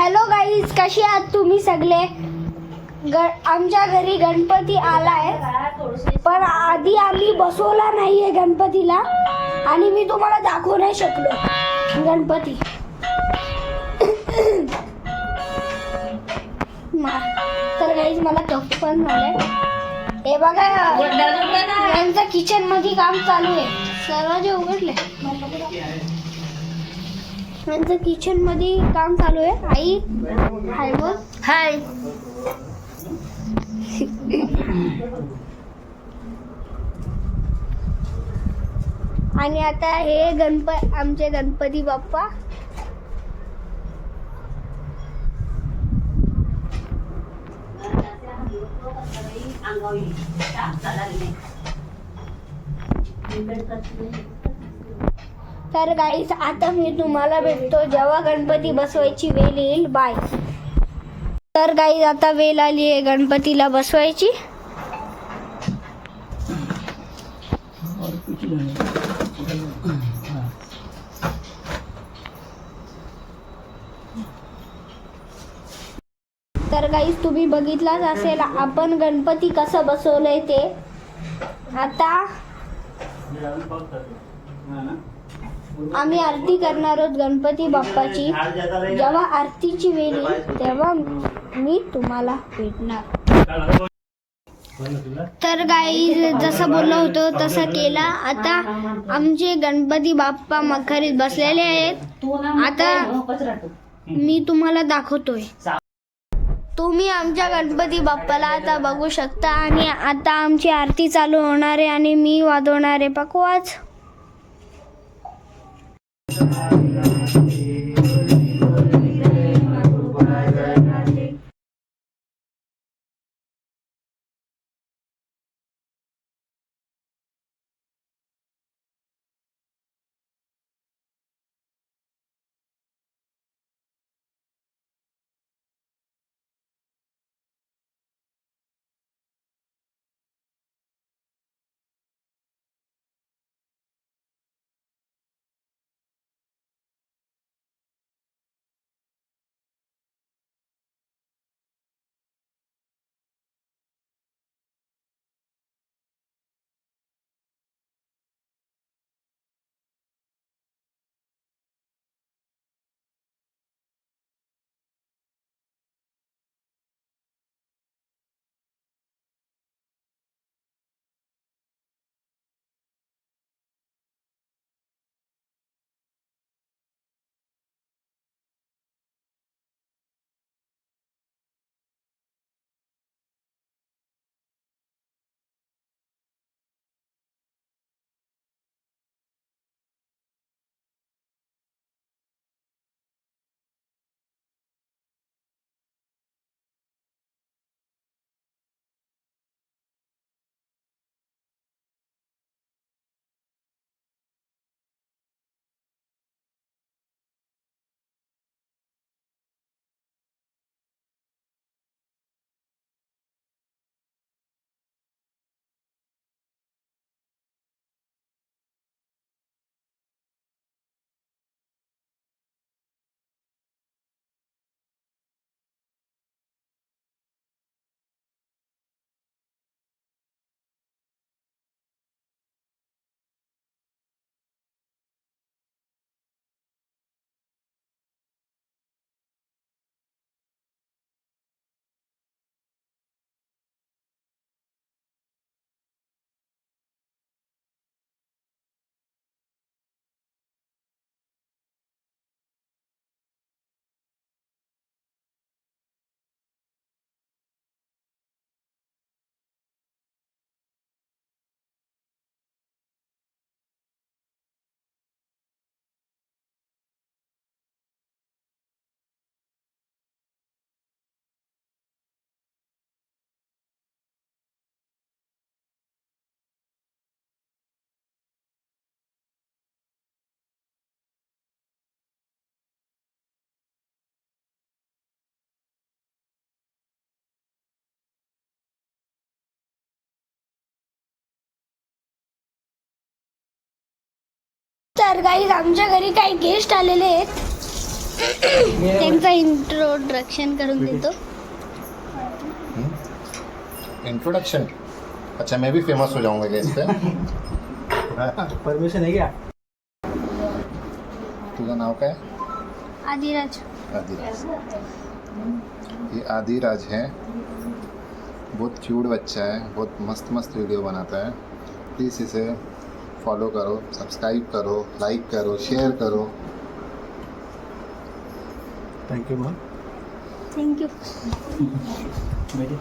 Hello guys कशी आहात तुम्ही सगळे? ग आमच्या घरी गणपती आलाय. पण आधी आम्ही बसवला नाहीये गणपतीला आणि मी तुम्हाला दाखवू नाही शकलो. गणपती. तर गाईज मला कफ पण झालंय. हे बघा यांचं किचनमध्ये काम चालू आहे. दरवाजे उघडले. यांचं किचनमध्ये काम चालू आहे. आई हाय बोल. हाय आणि आता हे गणप आमचे गणपती बाप्पा. तर गाईस आता मी तुम्हाला भेटतो जेव्हा गणपती बसवायची वेळ येईल. बाय तर गाईज आता वेळ आली आहे गणपतीला बसवायची. तर गाईज तुम्ही बघितलाच असेल आपण गणपती कसं बसवलंय ते. आता आम्ही आरती करणार आहोत गणपती बाप्पाची. जेव्हा आरतीची वेळ येईल तेव्हा मी तुम्हाला भेटणार. तर गाई जसं बोललो होतो तसं केला. आता आमचे गणपती बाप्पा मखरीत बसलेले आहेत. आता मी तुम्हाला दाखवतोय. तुम्ही आमच्या गणपती बाप्पाला आता बघू शकता आणि आता आमची आरती चालू होणार आहे आणि मी वाजवणार आहे. पकवाज. Thank you. तर गाईज आमच्या घरी काही गेस्ट आलेले आहेत. त्यांचा इंट्रोडक्शन करून देतो. इंट्रोडक्शन अच्छा मैं भी फ़ेमस हो जाऊँगा इस पे. परमिशन आहे क्या? तुझं नाव काय? आदिराज. आदिराज. ये आदिराज है. बहुत क्यूट बच्चा है बहुत मस्त मस्त वीडियो बनाता है. प्लीज़ इसे फॉलो करो सब्सक्राइब करो लाइक करो शेयर करो। थँक्यू मग थँक्यू बैठे